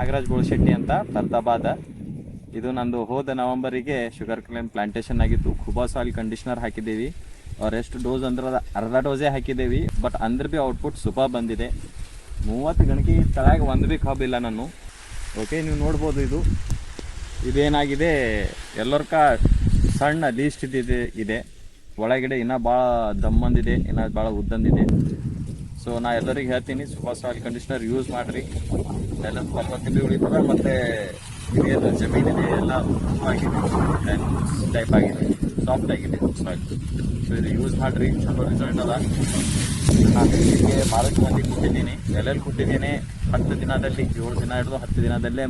ನಾಗರಾಜ್ ಗೋಳಶೆಟ್ಟಿ ಅಂತ ಫರ್ದಾಬಾದ ಇದು ನಂದು ಹೋದ ನವಂಬರಿಗೆ ಶುಗರ್ ಕ್ಲೇನ್ ಪ್ಲಾಂಟೇಶನ್ ಆಗಿತ್ತು. ಖುಬಾ ಆಯಿಲ್ ಕಂಡೀಷ್ನರ್ ಹಾಕಿದ್ದೀವಿ. ಅವ್ರು ಎಷ್ಟು ಡೋಸ್ ಅಂದ್ರೆ ಅದ ಅರ್ಧ ಡೋಸೇ ಹಾಕಿದ್ದೀವಿ. ಬಟ್ ಅಂದ್ರೆ ಭೀ ಔಟ್ಪುಟ್ ಸುಪಾ ಬಂದಿದೆ. ಮೂವತ್ತು ಗಣಕಿ ತಳಗ ಒಂದು ಭೀ ಕಬ್ ಇಲ್ಲ ನಾನು. ಓಕೆ ನೀವು ನೋಡ್ಬೋದು ಇದು. ಇದೇನಾಗಿದೆ? ಎಲ್ಲರ್ಕ ಸಣ್ಣ ಲೀಸ್ಟ್ ಇದ್ದಿದೆ ಇದೆ ಒಳಗಡೆ ಇನ್ನೂ ಭಾಳ ದಮ್ಮಂದಿದೆ ಇನ್ನೂ ಭಾಳ ಉದ್ದಂದಿದೆ. ಸೊ ನಾ ಎಲ್ಲರಿಗೆ ಹೇಳ್ತೀನಿ ಸುಪಾಸ್ ಆಯಿಲ್ ಕಂಡೀಷ್ನರ್ ಯೂಸ್ ಮಾಡಿರಿ. ಎಲ್ಲ ಫಲವತ್ತತೆ ಉಳಿತದ ಮತ್ತು ಇದೇನು ಜಮೀನಿದೆ ಎಲ್ಲ ಆಗಿದೆ. ಟೈಪ್ ಆಗಿದೆ. ಸಾಫ್ಟ್ ಆಗಿದೆ. ಸೊ ಇದು ಯೂಸ್ ಮಾಡಿರಿ. ಚಲೋ ರಿಸಲ್ಟ್ ಅದ. ನಾನು ಇಲ್ಲಿಗೆ ಭಾಳಷ್ಟು ಮಂದಿ ಕೊಟ್ಟಿದ್ದೀನಿ ಎಲ್ಲೆಲ್ಲಿ ಕೊಟ್ಟಿದ್ದೀನಿ ಹತ್ತು ದಿನದಲ್ಲಿ ಏಳು ದಿನ ಹಿಡಿದು ಹತ್ತು ದಿನದಲ್ಲೇ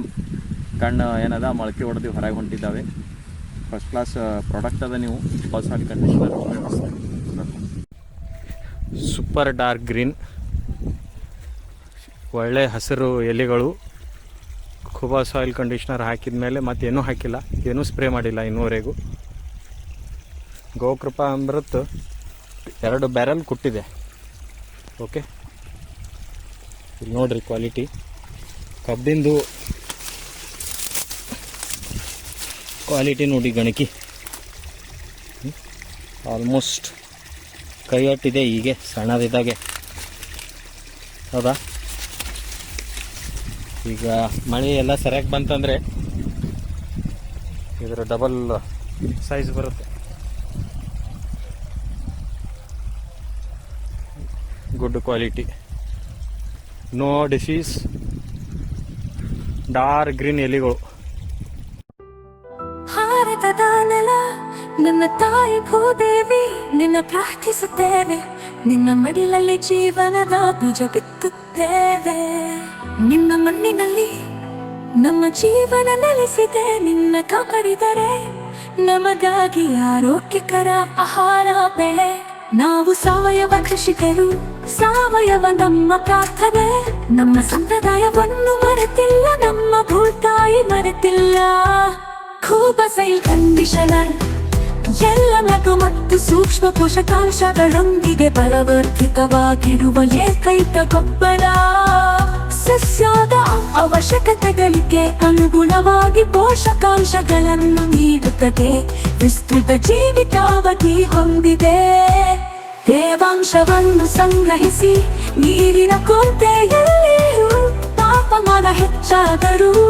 ಕಣ್ಣು ಏನದ ಮೊಳಕೆ ಹೊಡೆದು ಹೊರಗೆ ಹೊಂಟಿದ್ದಾವೆ. ಫಸ್ಟ್ ಕ್ಲಾಸ್ ಪ್ರಾಡಕ್ಟ್ ಅದ ನೀವು. Conditioner conditioner super dark green ಒಳ್ಳೆ ಹಸಿರು ಎಲೆಗಳು ಖುಬಾ ಸಾಯಿಲ್ ಕಂಡೀಷ್ನರ್ ಹಾಕಿದ ಮೇಲೆ ಮತ್ತೇನೂ ಹಾಕಿಲ್ಲ. ಏನೂ ಸ್ಪ್ರೇ ಮಾಡಿಲ್ಲ ಇನ್ನೂವರೆಗೂ. ಗೋಕೃಪಾ ಅಮೃತ್ ಎರಡು ಬ್ಯಾರಲ್ ಕೊಟ್ಟಿದೆ. ಓಕೆ ಇಲ್ಲಿ ನೋಡ್ರಿ ಕ್ವಾಲಿಟಿ ಕಬ್ಬಿಂದು ಕ್ವಾಲಿಟಿ ನೋಡಿ ಗಣಕಿ. ಆಲ್ಮೋಸ್ಟ್ ಕೈಯಟ್ಟಿದೆ ಹೀಗೆ, ಸಣ್ಣದಿದ್ದಾಗೆ. ಹೌದಾ? ಈಗ ಮಳೆ ಎಲ್ಲ ಸರಿಯಾಗಿ ಬಂತಂದರೆ ಇದರ ಡಬಲ್ ಸೈಜ್ ಬರುತ್ತೆ. Good quality no disease dark green ಎಲೆಗಳು. ನೆಲ, ನನ್ನ ತಾಯಿ ಭೂದೇವಿ, ನಿನ್ನ ಪ್ರಾರ್ಥಿಸುತ್ತೇನೆ. ನಿನ್ನ ಮಡಿಲಲ್ಲಿ ಜೀವನದ ಬೀಜ ಬಿತ್ತುತ್ತೇವೆ ನಿನ್ನ ಮಣ್ಣಿನಲ್ಲಿ ನಮ್ಮ ಜೀವನ ನೆಲೆಸಿದೆ. ನಿನ್ನ ಕಾಪರಿದರೆ ನಮಗಾಗಿ ಆರೋಗ್ಯಕರ ಆಹಾರ, ಬೆಳೆ. ನಾವು ಸಾವಯವ ಕೃಷಿಕರು, ಸಾವಯವ ನಮ್ಮ ಪ್ರಾರ್ಥನೆ. ನಮ್ಮ ಸಂಪ್ರದಾಯವನ್ನು ಮರೆತಿಲ್ಲ, ನಮ್ಮ ಭೂತಾಯಿ ಮರೆತಿಲ್ಲ. ಖೂಬಸೈಲ್ ಕಂಡೀಷನರ್. ಎಲ್ಲ ನಗು ಮತ್ತು ಸೂಕ್ಷ್ಮ ಪೋಷಕಾಂಶಗಳೊಂದಿಗೆ ಬಲವರ್ಧಿತವಾಗಿರುವ ಏಕೈಕ ಗೊಬ್ಬರ ಸಸ್ಯದ ಅವಶ್ಯಕತೆಗಳಿಗೆ ಅನುಗುಣವಾಗಿ ಪೋಷಕಾಂಶಗಳನ್ನು ನೀಡುತ್ತದೆ. ವಿಸ್ತೃತ ಜೀವಿತಾವಧಿ ಹೊಂದಿದೆ. ತೇವಾಂಶವನ್ನು ಸಂಗ್ರಹಿಸಿ ನೀರಿನ ಕೊರತೆಯಲ್ಲಿ ತಾಪಮಾನ ಹೆಚ್ಚಾದರೂ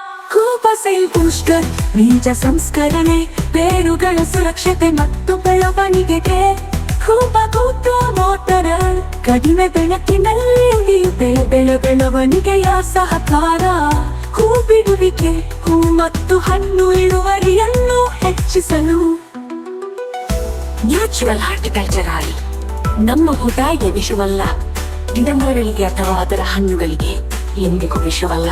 ಕೂಪಸೈಲ್ ಪುಷ್ಕರ್ ಬೀಜ ಸಂಸ್ಕರಣೆ, ಬೇರುಗಳ ಸುರಕ್ಷತೆ ಮತ್ತು ಬೆಳವಣಿಗೆಗೆ ಕೂಪ ಕೂತು ಮೋಟರ, ಕಡಿಮೆ ಬೆಳಕಿನಲ್ಲಿ ಉಳಿಯುತ್ತೆ, ಬೆಳೆ ಬೆಳವಣಿಗೆಯ ಸಹಕಾರ. ಹೂ ಬಿಡುವಿಕೆ, ಹೂ ಮತ್ತು ಹಣ್ಣು ಇಳುವರಿಯನ್ನು ಹೆಚ್ಚಿಸಲು. ನ್ಯಾಚುರಲ್ ಹಾರ್ಟಿಕಲ್ಚರ್ ಆಗಿ ನಮ್ಮ ಭೂತಾಯಿಗೆ ವಿಷವಲ್ಲ ಗಿಡಮರಗಳಿಗೆ ಅಥವಾ ಅದರ ಹಣ್ಣುಗಳಿಗೆ ಎಂದಿಗೂ ವಿಷವಲ್ಲ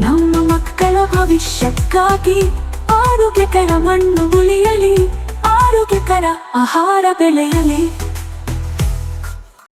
ನಮ್ಮ ಮಕ್ಕಳ ಭವಿಷ್ಯಕ್ಕಾಗಿ ಆರೋಗ್ಯಕರ ಮಣ್ಣು ಉಳಿಯಲಿ ಆರೋಗ್ಯಕರ ಆಹಾರ ಬೆಳೆಯಲಿ.